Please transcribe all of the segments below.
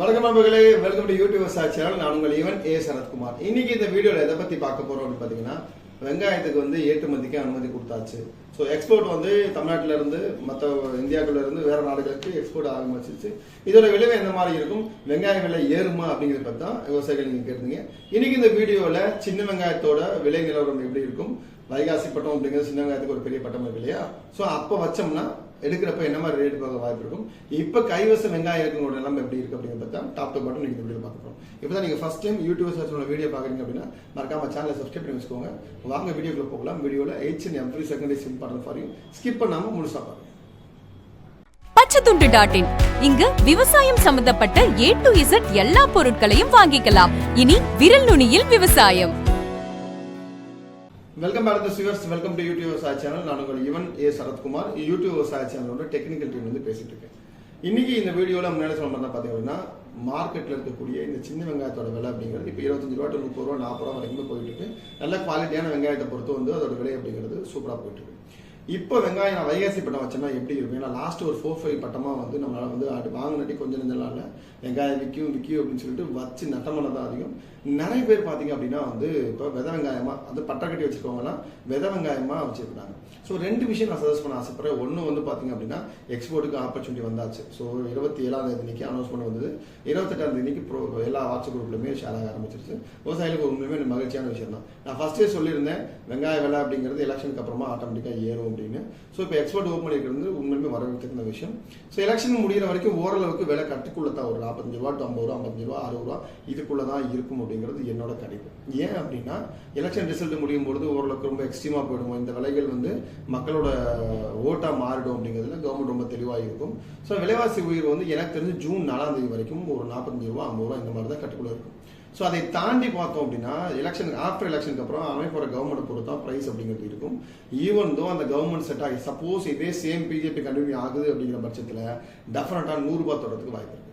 நண்பர்களே welcome to YouTube sir channel நான் உங்கள் ஈவன் ஏ சரத்குமார். இன்னைக்கு இந்த வீடியோவில் எதை பற்றி பார்க்க போறோம் பார்த்தீங்கன்னா வெங்காயத்துக்கு வந்து ஏற்றுமதிக்கு அனுமதி கொடுத்தாச்சு. ஸோ எக்ஸ்போர்ட் வந்து தமிழ்நாட்டில இருந்து மற்ற இந்தியாக்குள்ள இருந்து வேற நாடுகளுக்கு எக்ஸ்போர்ட் ஆரம்பிச்சிச்சு இதோட விளைவு எந்த மாதிரி இருக்கும்? வெங்காய விலை ஏறுமா அப்படிங்கிறத பற்றி தான் விவசாயிகள் நீங்கள் கேட்டீங்க இன்னைக்கு இந்த வீடியோவில் சின்ன வெங்காயத்தோட விலை நிலவரம் எப்படி இருக்கும்? வைகாசி பட்டம் அப்படிங்கிறது சின்ன வெங்காயத்துக்கு ஒரு பெரிய பட்டம் இருக்கு இல்லையா? ஸோ அப்போ வச்சோம்னா எடுக்கிறப்ப என்ன மாதிரி ரேட் போக வாய்ப்பு இருக்கும்? இப்போ கைவச வெங்காயம் இருக்கிறோட நிலம் எப்படி இருக்கு அப்படிங்கிறத பார்த்தா டாப் டு பாட்டம் நீங்கள் வீடியோ பார்க்குறோம் இப்போ தான் நீங்க ஃபர்ஸ்ட் டைம் யூடியூப் சர்ச்சோட வீடியோ பார்க்குறீங்க அப்படின்னா மறக்காம சேனலை சப்ஸ்கிரைப் பண்ணி வச்சுக்கோங்க. வாங்க வீடியோக்குள்ள போகலாம். வீடியோவில் each and every second is important for you skip பண்ணாமல் முழுசாக பாருங்க. பச்சைத்துண்டு டாட் இன் இங்கு விவசாயம் சம்பந்தப்பட்ட ஏ டு இசட் எல்லா பொருட்களையும் வாங்கிக்கலாம். இனி விரல் நுனியில் விவசாயம். வெல்கம் பேக் டு சிவர்ஸ் வெல்கம் டு யூடியூப் விவசாய சேனல் நான் உங்கள் இவன் ஏ சரத்குமார். யூடியூப் விவசாய சேனலோட டெக்னிக்கல் டீம் வந்து பேசிட்டு இருக்கேன். இன்னைக்கு இந்த வீடியோவில் முன்னாடி சொல்ல மாதிரி பார்த்தீங்க அப்படின்னா மார்க்கெட்டில் இருக்கக்கூடிய இந்த சின்ன வெங்காயத்தோட விலை அப்படிங்கிறது இப்போ இருபத்தஞ்சு ரூபா டு முப்பது ரூபா நாற்பது ரூபா வரைக்கும் போயிட்டு இருக்கு. நல்ல குவாலிட்டியான வெங்காயத்தை பொறுத்து வந்து அதோட விலை அப்படிங்கிறது சூப்பராக போயிட்டு இருக்கு. இப்போ வெங்காயம் நான் வைகாசி பட்டம் வச்சேன்னா எப்படி இருக்கும்? ஏன்னா லாஸ்ட் ஒரு ஃபோர் ஃபைவ் பட்டமாக வந்து நம்மளால் வந்து அது வாங்கினாட்டி கொஞ்சம் நெஞ்சலால வெங்காயம் விற்கும் விற்கும் அப்படின்னு சொல்லிட்டு வச்சு நட்டமலை தான் அதிகம். நிறைய பேர் பார்த்தீங்க அப்படின்னா வந்து இப்போ வித வெங்காயமா அது பட்டை கட்டி வச்சிருக்கவங்கலாம் வித வெங்காயமாக வச்சுருக்காங்க ஸோ ரெண்டு விஷயம் நான் சஜஸ்ட் பண்ண ஆசைப்படுறேன். ஒன்று வந்து பார்த்தீங்க அப்படின்னா எக்ஸ்போர்ட்டுக்கு ஆப்பர்ச்சுனிட்டி வந்தாச்சு. ஸோ இருபத்தி ஏழாம் தேதி இன்னைக்கு அனௌன்ஸ்மெண்ட் வந்தது. இருபத்தெட்டாம் தேதிக்கு ப்ரோ எல்லா வாட்ஸ்அப் குரூப்லையுமே ஷேர் ஆக ஆரம்பிச்சிருச்சு. விவசாயிகளுக்கு உண்மையுமே மகிழ்ச்சியான விஷயம் தான் நான் ஃபஸ்ட்டே சொல்லியிருந்தேன் வெங்காய விலை அப்படிங்கிறது எலெக்ஷனுக்கு அப்புறமா ஆட்டோமேட்டிக்காக ஏறும் அப்படின்னு ஸோ இப்போ எக்ஸ்போர்ட் ஓப்பன் பண்ணியிருக்கிறது உண்மையுமே வரவேற்கிற விஷயம். ஸோ எலெக்ஷன் முடிகிற வரைக்கும் ஓரளவுக்கு விலை கட்டுக்குள்ள தான் ஒரு நாற்பத்தஞ்சு ரூபா ஐம்பது ரூபா ஐம்பத்தஞ்சு ரூபா அறுபது ரூபா இதுக்குள்ள தான் இருக்கும் அப்படிங்கிறது என்னோட கணிப்பு. ஏன் அப்படின்னா எலெக்ஷன் ரிசல்ட் முடியும் பொழுது ஓரளவுக்கு ரொம்ப எக்ஸ்ட்ரீமா போயிடும்? இந்த விலைகள் வந்து மக்களோட ஓட்டா மாறிடும் அப்படிங்கிறதுல கவர்மெண்ட் ரொம்ப தெளிவாக இருக்கும். ஸோ விலைவாசி உயர்வு வந்து எனக்கு தெரிஞ்சு ஜூன் நாலாம் தேதி வரைக்கும் ஒரு நாற்பத்தஞ்சு ரூபா ஐம்பது ரூபா இந்த மாதிரி தான் கட்டுக்குள்ள இருக்கும். ஸோ அதை தாண்டி பார்த்தோம் அப்படின்னா எலெக்ஷன் ஆஃப்டர் எலெக்ஷனுக்கு அப்புறம் அமைப்புற கவர்மெண்ட் பொறுத்தா ப்ரைஸ் அப்படிங்கிறது இருக்கும். ஈவன் தோ அந்த கவர்மெண்ட் செட் ஆகி சப்போஸ் இதே சேம் பிஜேபி கண்டினியூ ஆகுது அப்படிங்கிற பட்சத்தில் டெஃபினட்டாக நூறுரூபா தொடரத்துக்கு வாய்ப்பு இருக்குது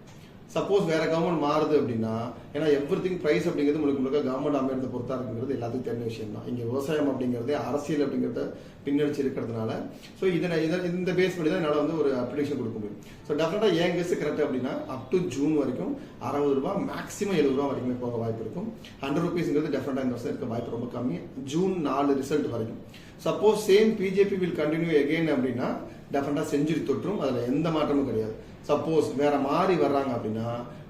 சப்போஸ் வேற கவர்மெண்ட் மாறுது அப்படின்னா ஏன்னா எவ்ரி திங் ப்ரைஸ் அப்படிங்கிறது முழுக்க முழுக்க கவர்மெண்ட் அமையத்தை பொறுத்தா இருக்குங்கிறது எல்லாத்துக்கும் தெரிஞ்ச விஷயம் தான். இங்கே விவசாயம் அப்படிங்கிறதே அரசியல் அப்படிங்கிறத பின்னடிச்சு இருக்கிறதுனால ஸோ இதை இதை இந்த பேஸ் பண்ணி தான் என்னால் வந்து ஒரு அப்ளிகேஷன் கொடுக்க முடியும். ஸோ டெஃபினட்டாக ஏன் கெஸ்ட் கரெக்ட் அப்படின்னா அப் டு ஜூன் வரைக்கும் அறுபது ரூபாய் மேக்ஸிமம் எழுபது ரூபா வரைக்குமே போக வாய்ப்பு இருக்கும். ஹண்ட்ரட் ருபீஸ்ங்கிறது டெஃபினட்டாக இந்த வருஷம் இருக்க வாய்ப்பு ரொம்ப கம்மி. ஜூன் நாலு ரிசல்ட் வரைக்கும். Suppose same BJP will continue again அப்படின்னா டெஃபினட்டாக செஞ்சுரி தொற்றும் அதில் எந்த மாற்றமும் கிடையாது. சப்போஸ் வேற மாறி வர்றாங்க அப்படின்னா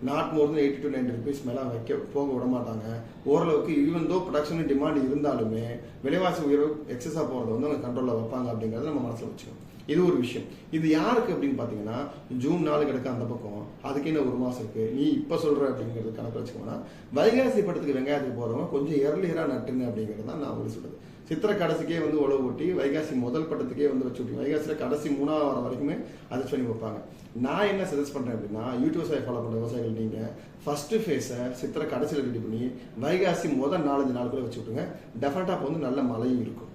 not more then eighty to ninety rupees மேலே வைக்க போக விட மாட்டாங்க. ஓரளவுக்கு ஈவன் தோ ப்ரொடக்ஷன் டிமாண்ட் இருந்தாலுமே விலைவாசி உயர்வு எக்ஸஸாக போகிறத வந்து அவங்க கண்ட்ரோலில் வைப்பாங்க அப்படிங்கிறத நம்ம மனசில் வச்சுக்கணும். இது ஒரு விஷயம். இது யாருக்கு அப்படின்னு பார்த்தீங்கன்னா ஜூன் நாலு கிடக்க அந்த பக்கம் அதுக்கு என்ன ஒரு மாதம் இருக்கு நீ இப்போ சொல்ற அப்படிங்கிறது கணக்கு வச்சுக்கோன்னா வைகாசி படத்துக்கு வெங்காயத்துக்கு போகிறவங்க கொஞ்சம் இயர்லியராக நட்டுங்க அப்படிங்கிறது தான் நான் உங்களுக்கு சொல்றது. சித்திரை கடைசிக்கே வந்து உழவு ஓட்டி வைகாசி முதல் பட்டத்துக்கே வந்து வச்சு விட்டு வைகாசியில் கடைசி மூணாவது வாரம் வரைக்குமே அதை பண்ணி வைப்பாங்க. நான் என்ன சஜஸ்ட் பண்ணுறேன் அப்படின்னா யூடியூப் ஃபாலோ பண்ண விவசாயிகள் நீங்கள் ஃபஸ்ட்டு ஃபேஸை சித்திரை கடைசியில் ரெடி பண்ணி வைகாசி முதல் நாலஞ்சு நாளுக்குள்ள வச்சு விட்டுங்க டெஃபினட்டாக வந்து நல்ல மழையும் இருக்கும்.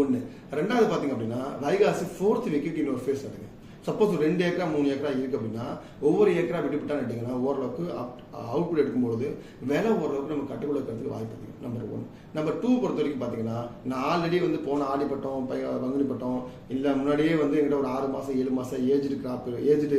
ஒன்று ரெண்டாவது பார்த்தீங்க அப்படின்னா வைகாசி ஃபோர்த் வீக்கு இன்னொரு ஃபேஸ் நடுங்க சப்போஸ் ரெண்டு ஏக்கரா மூணு ஏக்கரா இருக்கு அப்படின்னா ஒவ்வொரு ஏக்கரா விட்டுவிட்டா எடுத்தீங்கன்னா ஓரளவுக்கு அவுட்புட் எடுக்கும்பொழுது விலை ஓரளவுக்கு நம்ம கட்டுக்குள்ள இருக்கிறதுக்கு வாய்ப்பு அதிகம் நம்பர் ஒன் நம்பர் டூ பொறுத்த வரைக்கும் பார்த்தீங்கன்னா நான் ஆல்ரெடி வந்து போன ஆடிப்பட்டம் பை- பங்குனி பட்டம் இல்லை முன்னாடியே வந்து எங்கிட்ட ஒரு ஆறு மாதம் ஏழு மாதம் ஏஜ்டு கிராப் ஏஜ்டு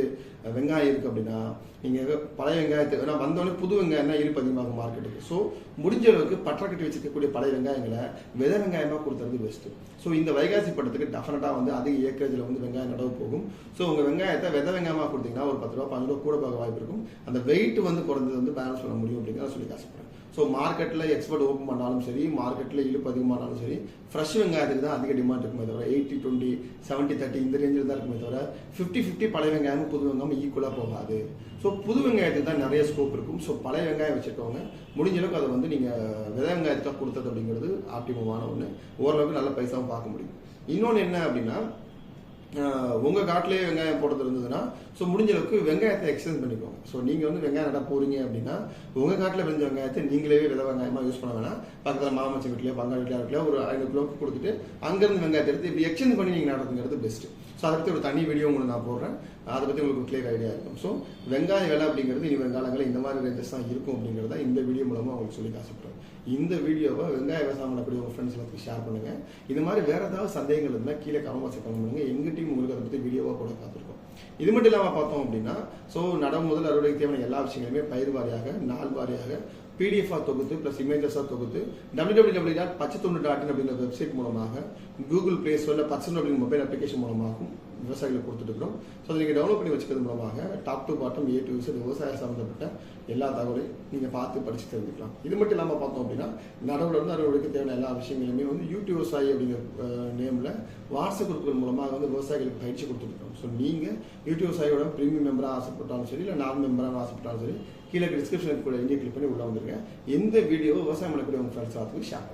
வெங்காயம் இருக்குது அப்படின்னா நீங்கள் பழைய வெங்காயத்தை ஏன்னா வந்தோடனே புது வெங்காயம் தான் இருப்பு அதிகமாகும் மார்க்கெட்டுக்கு ஸோ முடிஞ்ச அளவுக்கு பற்ற கட்டி வச்சிருக்கக்கூடிய பழைய வெங்காயங்களை விதை வெங்காயமாக கொடுத்துறது பெஸ்ட்டு ஸோ இந்த வைகாசி பட்டத்துக்கு டெஃபினட்டாக வந்து அதிக ஏக்கரேஜில் வந்து வெங்காயம் நடவு போகும். ஸோ உங்கள் வெங்காயத்தை விதை வெங்காயமாக கொடுத்தீங்கன்னா ஒரு பத்து ரூபா பதினஞ்சு ரூபா கூட போக வாய்ப்பு இருக்கும். அந்த வெயிட் வந்து குறைஞ்சது வந்து பேலன்ஸ் பண்ண முடியும் அப்படிங்கிறத சொல்லி ஆசைப்படுறேன் ஸோ மார்க்கெட்டில் எக்ஸ்போர்ட் ஓப்பன் பண்ணாலும் சரி மார்க்கெட்டில் இழுப்பு அதிகமானாலும் சரி ஃப்ரெஷ் வெங்காயத்துக்கு தான் அதிக டிமாண்ட் இருக்குமே தவிர எயிட்டி டுவெண்ட்டி செவன்ட்டி தேர்ட்டி இந்த ரேஞ்சில் தான் இருக்குமே தவிர ஃபிஃப்டி ஃபிஃப்டி பழைய வெங்காயமும் புது வெங்காயம் ஈக்குவலாக போகாது. ஸோ புது வெங்காயத்துக்கு தான் நிறைய ஸ்கோப் இருக்கும். ஸோ பழைய வெங்காயம் வச்சுருக்கவங்க முடிஞ்ச அளவுக்கு அதை வந்து நீங்கள் வித வெங்காயத்துக்காக கொடுத்தது அப்படிங்கிறது ஆப்டிமமான ஒன்று ஓரளவுக்கு நல்ல பைசாவும் பார்க்க முடியும். இன்னொன்று என்ன அப்படின்னா உங்கள் உங்க காட்டிலேயே வெங்காயம் போடுறது இருந்ததுன்னா ஸோ முடிஞ்ச அளவுக்கு வெங்காயத்தை எக்ஸ்சேஞ்ச் பண்ணிக்கோங்க. ஸோ நீங்கள் வந்து வெங்காயம் நட போகிறீங்க அப்படின்னா உங்கள் காட்டில் விளைஞ்ச வெங்காயத்தை நீங்களே வித வெங்காயமாக யூஸ் பண்ண வேணாம். பக்கத்தில் மாமச்சி வீட்லயோ பங்காளி வீட்லயோ ஒரு ஐநூறு கிலோ கொடுத்துட்டு அங்கேருந்து வெங்காயத்தை எடுத்து இப்படி எக்ஸ்சேஞ்ச் பண்ணி நீங்கள் நடத்துங்கிறது ஸோ அதை பற்றி ஒரு தனி வீடியோ உங்களுக்கு நான் போடுறேன். அதை பற்றி உங்களுக்கு கிளியர் ஐடியா இருக்கும். ஸோ வெங்காய விலை அப்படிங்கிறது இனி வருங்காலங்களில் இந்த மாதிரி ரேஞ்சஸ் தான் இருக்கும் அப்படிங்கிறத இந்த வீடியோ மூலமாக உங்களுக்கு சொல்லி ஆசைப்படுறேன் இந்த வீடியோவை வெங்காய விவசாயம் பண்ணக்கூடிய உங்கள் ஃப்ரெண்ட்ஸ் எல்லாத்துக்கும் ஷேர் பண்ணுங்கள் இது மாதிரி வேறு ஏதாவது சந்தேகங்கள் இருந்தால் கீழே கமெண்ட் செக்ஷன் பண்ணுங்கள் எங்கள் டீம் உங்களுக்கு அதை பற்றி வீடியோவாக கூட காத்திருக்கோம். இது மட்டும் இல்லாமல் பார்த்தோம் அப்படின்னா ஸோ நடவு முதல் அறுவடைக்கு தேவையான எல்லா விஷயங்களுமே பயிர் வாரியாக நாள் வாரியாக பிடிஎஃபாக தொகுத்து ப்ளஸ் இமேஜஸாக தொகுத்து டபிள்யூ டபிள்யூ டபிள்யூ டாட் பச்சை டாட் இன் அப்படிங்கிற வெப்சைட் மூலமாக கூகுள் பிளே ஸ்டோரில் பச்சை அப்படிங்கிற மொபைல் அப்ளிகேஷன் மூலமாகவும் விவசாயிகளுக்கு கொடுத்துட்டுருக்கோம் ஸோ அதை நீங்கள் டெவலப் பண்ணி வச்சுக்கிறது மூலமாக top to bottom A to Z விவசாயம் சம்மந்தப்பட்ட எல்லா தகவலையும் நீங்கள் பார்த்து படித்து தெரிஞ்சுக்கலாம். இது மட்டும் இல்லாமல் பார்த்தோம் அப்படின்னா நடவுல இருந்து அறுவடைக்கு தேவையான எல்லா விஷயங்களுமே வந்து யூடியூப் விவசாயி அப்படிங்கிற நேமில் வாட்ஸ்அப் குரூப்புகள் மூலமாக வந்து விவசாயிகளுக்கு பயிற்சி கொடுத்துருக்கோம். ஸோ நீங்கள் யூடியூப் விவசாயியோட ப்ரீமியம் மெம்பராக ஆசைப்பட்டாலும் சரி இல்லை நான் மெம்பராக ஆசைப்பட்டாலும் சரி கீழே டிஸ்கிரிப்ஷன் கூட இங்கே கிளிக் பண்ணி உள்ள வந்துருங்க. எந்த வீடியோ விவசாயம் பண்ணக்கூடிய உங்கள் ஃப்ரெண்ட்ஸ் பார்த்து ஷேர்